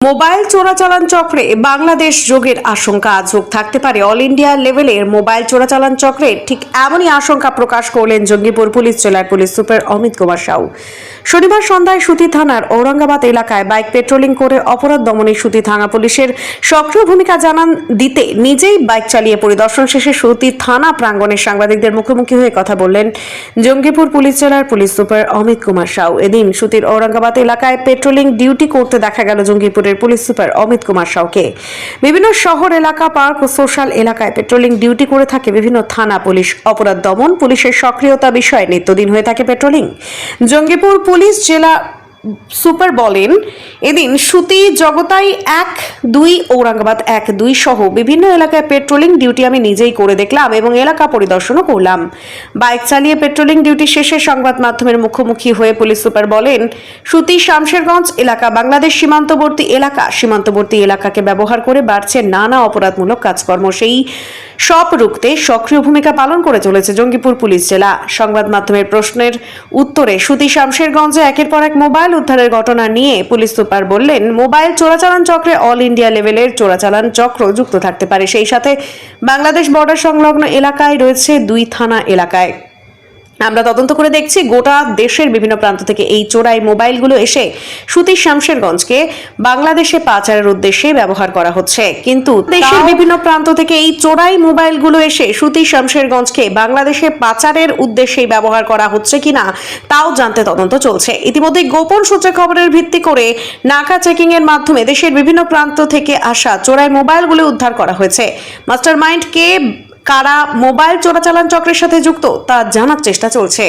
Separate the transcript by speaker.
Speaker 1: Mobile চোরাচালান চক্রে বাংলাদেশ যোগের আশঙ্কা যোগ থাকতে পারে। অল ইন্ডিয়া লেভেলের মোবাইল চোরাচালান চক্রে ঠিক এমনই আশঙ্কা প্রকাশ করলেন জঙ্গিপুর পুলিশ জেলার পুলিশ সুপার অমিত কুমার সাউ। শনিবার সন্ধ্যায় সুতি থানার ঔরঙ্গাবাদ এলাকায় বাইক পেট্রোলিং করে অপরাধ দমনে সুতি থানা পুলিশের সক্রিয় ভূমিকা জানান দিতে নিজেই বাইক চালিয়ে পরিদর্শন শেষে সুতি থানা প্রাঙ্গণের সাংবাদিকদের মুখোমুখি হয়ে কথা বললেন জঙ্গিপুর পুলিশ জেলার পুলিশ সুপার অমিত কুমার সাউ। এদিন সুতির ঔরঙ্গাবাদ এলাকায় পেট্রোলিং ডিউটি করতে দেখা গেল জঙ্গিপুরের পুলিশ সুপার অমিত কুমার সাউকে। বিভিন্ন শহর, এলাকা, পার্ক ও সোশ্যাল এলাকায় পেট্রোলিং ডিউটি করে থাকে বিভিন্ন থানা পুলিশ অপরাধ দমন। পুলিশের সক্রিয়তা বিষয়ে নিত্যদিন হয়ে থাকে পেট্রোলিং। জঙ্গিপুর পুলিশ জেলা সুপার বলেন, এদিন সুতি জগতাই এক, দুই, ঔরঙ্গাবাদ এক, দুই সহ বিভিন্ন এলাকায় পেট্রোলিং ডিউটি আমি নিজেই করে দেখলাম এবং এলাকা পরিদর্শনও করলাম। বাইক চালিয়ে পেট্রোলিং ডিউটি শেষে সংবাদ মাধ্যমের মুখোমুখি হয়ে পুলিশ সুপার বলেন, সুতি শামশেরগঞ্জ এলাকা বাংলাদেশ সীমান্তবর্তী এলাকা, সীমান্তবর্তী এলাকাকে ব্যবহার করে বাড়ছে নানা অপরাধমূলক কাজকর্ম। সেই সব রুখতে সক্রিয় ভূমিকা পালন করে চলেছে জঙ্গিপুর পুলিশ জেলা। সংবাদ মাধ্যমের প্রশ্নের উত্তরে সুতি শামশেরগঞ্জে একের পর এক মোবাইল উদ্ধারের ঘটনা নিয়ে পুলিশ সুপার বললেন, মোবাইল চোরাচালান চক্রে অল ইন্ডিয়া লেভেলের চোরাচালান চক্র যুক্ত থাকতে পারে। সেই সাথে বাংলাদেশ বর্ডার সংলগ্ন এলাকায় রয়েছে দুই থানা এলাকায়। আমরা তদন্ত করে দেখছি গোটা দেশের বিভিন্ন প্রান্ত থেকে এই চোরাই মোবাইলগুলো এসে সুতি শামশেরগঞ্জকে বাংলাদেশে পাচারের উদ্দেশ্যে ব্যবহার করা হচ্ছে। কিন্তু দেশের বিভিন্ন প্রান্ত থেকে এই চোরাই মোবাইলগুলো এসে সুতি শামশেরগঞ্জকে বাংলাদেশে পাচারের উদ্দেশ্যেই ব্যবহার করা হচ্ছে কিনা তাও জানতে তদন্ত চলছে। ইতিমধ্যে গোপন সূত্রে খবরের ভিত্তি করে নাকা চেকিং এর মাধ্যমে দেশের বিভিন্ন প্রান্ত থেকে আসা চোরাই মোবাইলগুলো উদ্ধার করা হয়েছে। মাস্টার মাইন্ড কে কারা মোবাইল চোরাচালান চক্রের সাথে যুক্ত তা জানার চেষ্টা চলছে।